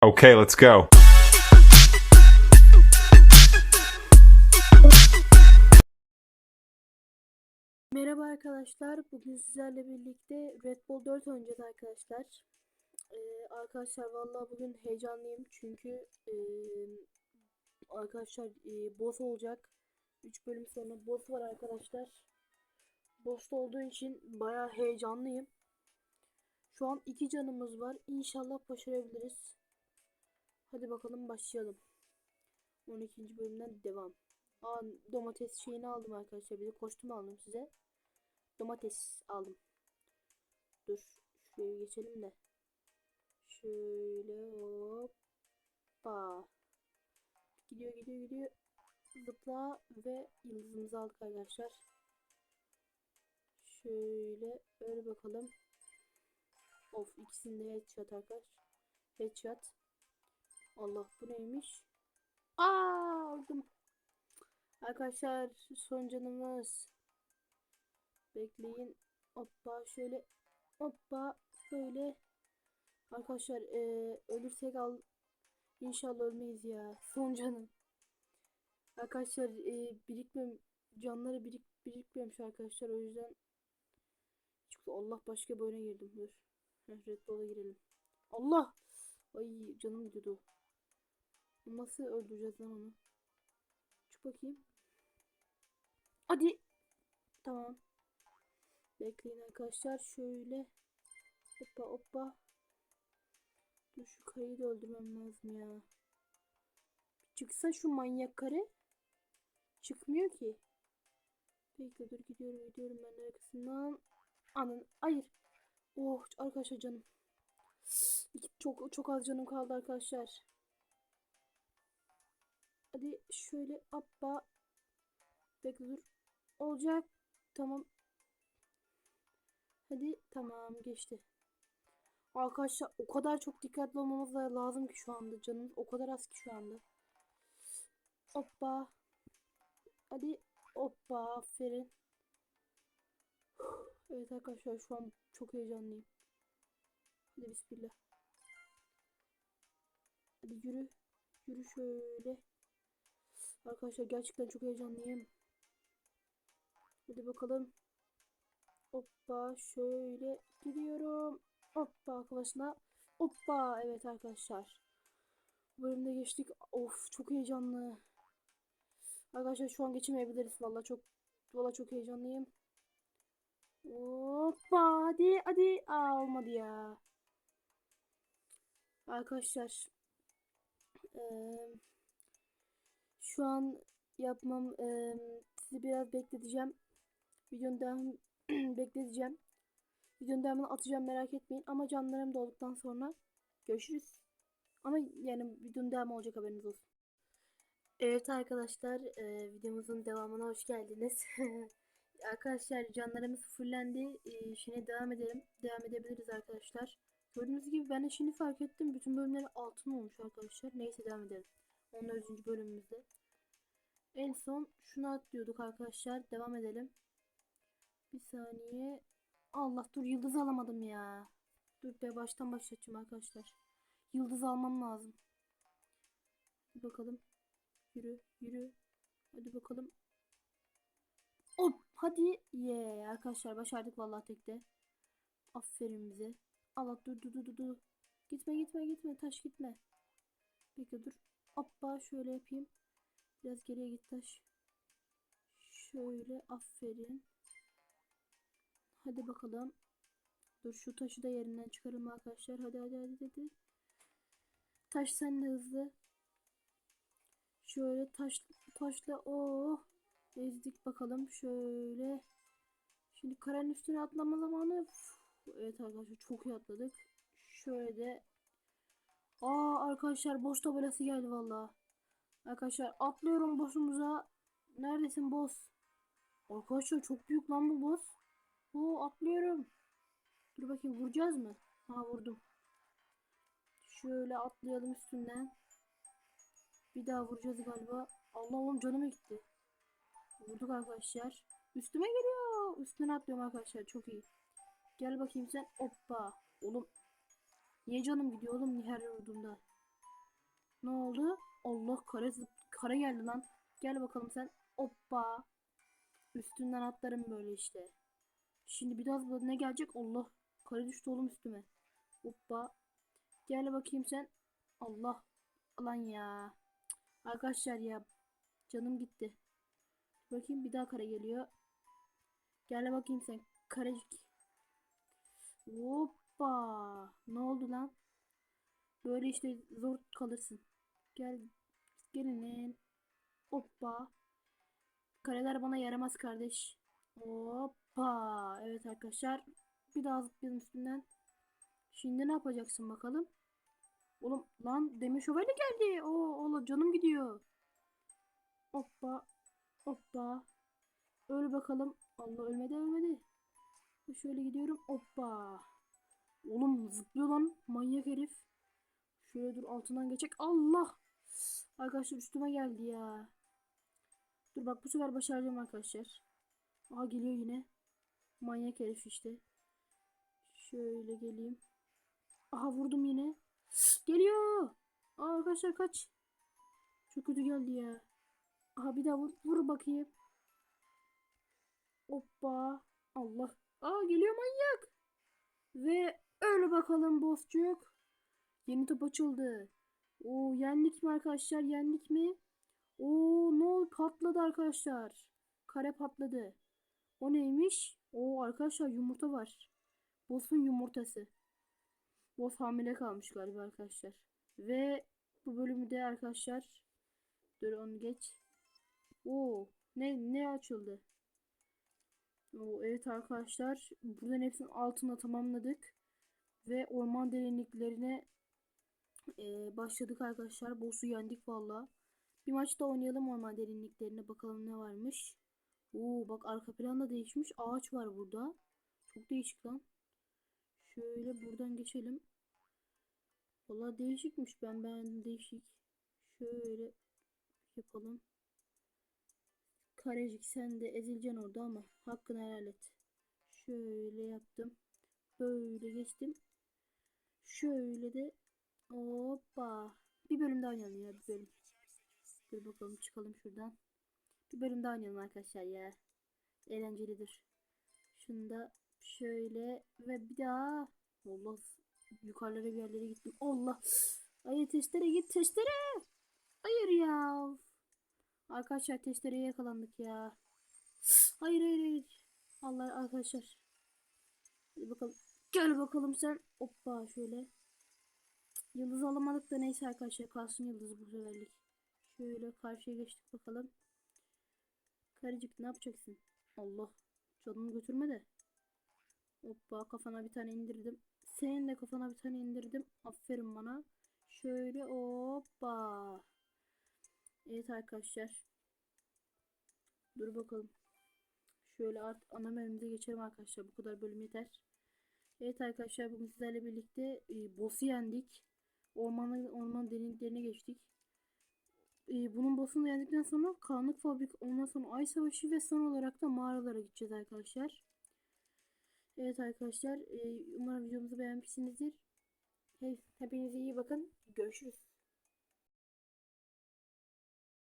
Okay, let's go. Merhaba arkadaşlar. Bugün sizlerle birlikte Red Bull 4 oynayacağız arkadaşlar. Ee, arkadaşlar vallahi bugün heyecanlıyım çünkü ee, arkadaşlar ee, boss olacak. 3 bölüm sonra boss var arkadaşlar. Boss olduğu için bayağı heyecanlıyım. Şu an iki canımız var. İnşallah başarabiliriz. Hadi bakalım başlayalım. 12. bölümden devam. Aa, domates şeyini aldım arkadaşlar. Bir de kostüm aldım size. Domates aldım. Dur. Şuraya geçelim de. Şöyle hoppa. Gidiyor gidiyor gidiyor. Zıpla ve yıldızımızı aldık arkadaşlar. Şöyle öyle bakalım. Of ikisinde headshot arkadaşlar. Headshot. Allah bu neymiş? Aa aldım. Arkadaşlar son canımız. Bekleyin. Hoppa şöyle. Hoppa böyle. Arkadaşlar eee, ölürsek al. İnşallah ölmeyiz ya. Son canım. Arkadaşlar eee birikmem canları birik birikmemiş arkadaşlar o yüzden çünkü Allah başka bir oyuna girdim. Dur. Red Bull'a girelim. Allah! Ay canım gidiyordu. Nasıl öldüreceğiz lan onu? Çık bakayım. Hadi. Tamam. Bekleyin arkadaşlar. Şöyle. Hoppa hoppa. Dur şu karıyı da öldürmem lazım ya. Çıksa şu manyak karı. Çıkmıyor ki. Bekle dur gidiyorum gidiyorum ben arkasından. Anın. Hayır. Oh arkadaşlar canım. Çok çok az canım kaldı arkadaşlar. Hadi şöyle hoppa. Bekle dur. Olacak. Tamam. Hadi tamam geçti. Arkadaşlar o kadar çok dikkatli olmamız lazım ki şu anda canımız o kadar az ki şu anda. Hoppa. Hadi hoppa aferin. Evet arkadaşlar şu an çok heyecanlıyım. Hadi bismillah. Hadi yürü. Yürü şöyle. Arkadaşlar gerçekten çok heyecanlıyım. Hadi bakalım. Hoppa şöyle gidiyorum. Hoppa kafasına. Hoppa evet arkadaşlar. Bölümde geçtik. Of çok heyecanlı. Arkadaşlar şu an geçemeyebiliriz. Valla çok valla çok heyecanlıyım. Hoppa hadi hadi. Aa olmadı ya. Arkadaşlar. Eee şu an yapmam eee, sizi biraz bekleteceğim. Videonun devam bekleteceğim. Videonun devamını atacağım merak etmeyin. Ama canlarım dolduktan sonra görüşürüz. Ama yani videonun devamı olacak haberiniz olsun. Evet arkadaşlar eee, videomuzun devamına hoş geldiniz. arkadaşlar canlarımız fullendi. Eee, şimdi devam edelim. Devam edebiliriz arkadaşlar. Gördüğünüz gibi ben de şimdi fark ettim. Bütün bölümler altın olmuş arkadaşlar. Neyse devam edelim. 14. bölümümüzde. En son şunu atlıyorduk arkadaşlar. Devam edelim. Bir saniye. Allah dur yıldız alamadım ya. Dur be baştan başlatacağım arkadaşlar. Yıldız almam lazım. Hadi bakalım. Yürü yürü. Hadi bakalım. Hop hadi. Ye arkadaşlar başardık vallahi tekte. Aferin bize. Allah dur dur dur, dur. Gitme gitme gitme taş gitme. Bekle dur. Hoppa şöyle yapayım. Biraz geriye git taş. Şöyle aferin. Hadi bakalım. Dur şu taşı da yerinden çıkarım arkadaşlar. Hadi hadi hadi hadi. Taş sen de hızlı. Şöyle taş taşla oh ezdik bakalım şöyle. Şimdi karenin üstüne atlama zamanı. Evet arkadaşlar çok iyi atladık. Şöyle de Aa arkadaşlar boss tabelası geldi valla. Arkadaşlar atlıyorum boss'umuza. Neredesin boss? Arkadaşlar çok büyük lan bu boss. Oo atlıyorum. Dur bakayım vuracağız mı? Ha vurdum. Şöyle atlayalım üstünden. Bir daha vuracağız galiba. Allah oğlum canıma gitti. Vurduk arkadaşlar. Üstüme geliyor. Üstüne atlıyorum arkadaşlar. Çok iyi. Gel bakayım sen. Hoppa. Oğlum. Niye canım gidiyor oğlum her vurduğumda? Ne oldu? Allah kare zıp- kare geldi lan. Gel bakalım sen. Hoppa. Üstünden atlarım böyle işte. Şimdi biraz burada ne gelecek? Allah. Kare düştü oğlum üstüme. Hoppa. Gel bakayım sen. Allah. Lan ya. Arkadaşlar ya. Canım gitti. Bakayım bir daha kare geliyor. Gel bakayım sen. Karecik. Hoppa. Ne oldu lan? Böyle işte zor kalırsın. Gel. Gelin. Hoppa. Kareler bana yaramaz kardeş. Hoppa. Evet arkadaşlar. Bir daha zıplayalım üstünden. Şimdi ne yapacaksın bakalım? Oğlum lan demir şövalye geldi. Oo, oğlum canım gidiyor. Hoppa. Hoppa. Öl bakalım. Allah ölmedi ölmedi. Şöyle gidiyorum. Hoppa. Oğlum zıplıyor lan. Manyak herif. Şöyle dur altından geçecek. Allah. Arkadaşlar üstüme geldi ya. Dur bak bu sefer başaracağım arkadaşlar. Aha geliyor yine. Manyak herif işte. Şöyle geleyim. Aha vurdum yine. Geliyor. Aa, arkadaşlar kaç. Çok kötü geldi ya. Aha bir daha vur, vur bakayım. Hoppa. Allah. Aa geliyor manyak. Ve öyle bakalım bossçuk. Yeni top açıldı. Oo yendik mi arkadaşlar? Yendik mi? Oo ne oldu? Patladı arkadaşlar. Kare patladı. O neymiş? Oo arkadaşlar yumurta var. Boss'un yumurtası. Boss hamile kalmış galiba arkadaşlar. Ve bu bölümü de arkadaşlar dur onu geç. Oo ne ne açıldı? Oo, evet arkadaşlar buradan hepsinin altına tamamladık. Ve orman derinliklerine e, başladık arkadaşlar. Boss'u yendik valla. Bir maç da oynayalım orman derinliklerine bakalım ne varmış. Oo bak arka planda değişmiş. Ağaç var burada. Çok değişik lan. Şöyle buradan geçelim. Valla değişikmiş. Ben beğendim değişik. Şöyle yapalım. Karecik sen de ezileceksin orada ama hakkını helal et. Şöyle yaptım. Böyle geçtim. Şöyle de hoppa. Bir bölüm daha oynayalım ya bir bölüm. Dur bakalım çıkalım şuradan. Bir bölüm daha oynayalım arkadaşlar ya. Eğlencelidir. Şunu da şöyle ve bir daha. Allah yukarılara bir yerlere gittim. Allah. Hayır testere git testere. Hayır ya. Arkadaşlar testereye yakalandık ya. Hayır hayır hayır. Allah arkadaşlar. Hadi bakalım. Gel bakalım sen. Hoppa şöyle. Yıldız alamadık da neyse arkadaşlar kalsın yıldız bu seferlik. Şöyle karşıya geçtik bakalım. Karıcık ne yapacaksın? Allah. Canını götürme de. Hoppa kafana bir tane indirdim. Senin de kafana bir tane indirdim. Aferin bana. Şöyle hoppa. Evet arkadaşlar. Dur bakalım. Şöyle art ana menümüze geçelim arkadaşlar. Bu kadar bölüm yeter. Evet arkadaşlar bugün sizlerle birlikte e, boss'u yendik. Ormanın orman derinliklerine geçtik. E, bunun boss'unu yendikten sonra karanlık fabrik ondan sonra ay savaşı ve son olarak da mağaralara gideceğiz arkadaşlar. Evet arkadaşlar e, umarım videomuzu beğenmişsinizdir. Hepinize iyi bakın. Görüşürüz.